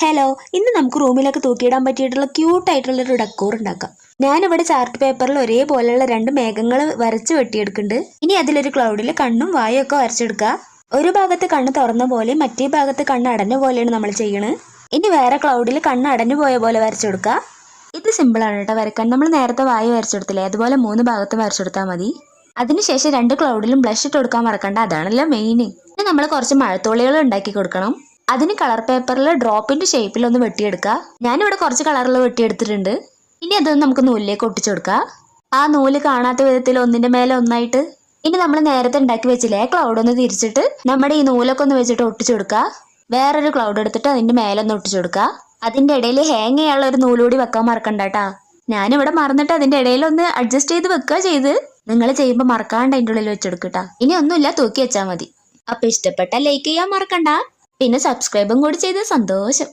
Hello ഇന്ന് നമുക്ക് റൂമിലൊക്കെ തൂക്കിയിടാൻ പറ്റിയിട്ടുള്ള ക്യൂട്ട് ആയിട്ടുള്ള ഒരു ഡെക്കോർ ഉണ്ടാക്കാം. ഞാനിവിടെ ചാർട്ട് പേപ്പറിൽ ഒരേപോലെയുള്ള രണ്ട് മേഘങ്ങൾ വരച്ച് വെട്ടിയെടുക്കുന്നുണ്ട്. ഇനി അതിലൊരു ക്ലൗഡിൽ കണ്ണും വായും ഒക്കെ വരച്ചെടുക്കുക. ഒരു ഭാഗത്ത് കണ്ണ് തുറന്ന പോലെ മറ്റേ ഭാഗത്ത് കണ്ണ് അടഞ്ഞ പോലെയാണ് നമ്മൾ ചെയ്യണത് ഇനി വേറെ ക്ലൗഡിൽ കണ്ണ് അടഞ്ഞു പോയ പോലെ വരച്ചെടുക്കുക. ഇത് സിമ്പിളാണ് കേട്ടോ വരക്കാൻ നമ്മൾ നേരത്തെ വായു വരച്ചെടുത്തില്ലേ? അതുപോലെ മൂന്ന് ഭാഗത്ത് വരച്ചെടുത്താൽ മതി. അതിനുശേഷം രണ്ട് ക്ലൗഡിലും ബ്ലഷ് ഇട്ട് കൊടുക്കാൻ മറക്കണ്ട. അതാണല്ലോ മെയിൻ ഇനി നമ്മൾ കുറച്ച് മഴത്തോളികൾ ഉണ്ടാക്കി കൊടുക്കണം. അതിന് കളർ പേപ്പറിൽ ഡ്രോപ്പിന്റെ ഷേപ്പിൽ ഒന്ന് വെട്ടിയെടുക്കുക ഞാനിവിടെ കുറച്ച് കളറിൽ വെട്ടിയെടുത്തിട്ടുണ്ട്. ഇനി അതൊന്ന് നമുക്ക് നൂലിലേക്ക് ഒട്ടിച്ചു കൊടുക്കാം. ആ നൂൽ കാണാത്ത വിധത്തിൽ ഒന്നിന്റെ മേലെ ഒന്നായിട്ട്. ഇനി നമ്മൾ നേരത്തെ ഉണ്ടാക്കി വെച്ചില്ലേ ക്ലൗഡ് ഒന്ന് തിരിച്ചിട്ട് നമ്മുടെ ഈ നൂലൊക്കെ ഒന്ന് വെച്ചിട്ട് ഒട്ടിച്ചു കൊടുക്കുക വേറൊരു ക്ലൗഡ് എടുത്തിട്ട് അതിന്റെ മേലെ ഒന്ന് ഒട്ടിച്ചു കൊടുക്കുക അതിന്റെ ഇടയിൽ ഹാങ് ചെയ്യാനുള്ള ഒരു നൂലുകൂടി വെക്കാൻ മറക്കണ്ട കേട്ടാ ഞാനിവിടെ മറന്നിട്ട് അതിന്റെ ഇടയിൽ ഒന്ന് അഡ്ജസ്റ്റ് ചെയ്ത് വെക്കുക ചെയ്ത്. നിങ്ങൾ ചെയ്യുമ്പോൾ മറക്കാണ്ട് അതിന്റെ ഉള്ളിൽ വെച്ചെടുക്കട്ടാ ഇനി ഒന്നുമില്ല തൂക്കി വെച്ചാൽ മതി. അപ്പൊ ഇഷ്ടപ്പെട്ട ലൈക്ക് ചെയ്യാൻ മറക്കണ്ട. പിന്നെ സബ്സ്ക്രൈബും കൂടി ചെയ്ത് സന്തോഷം.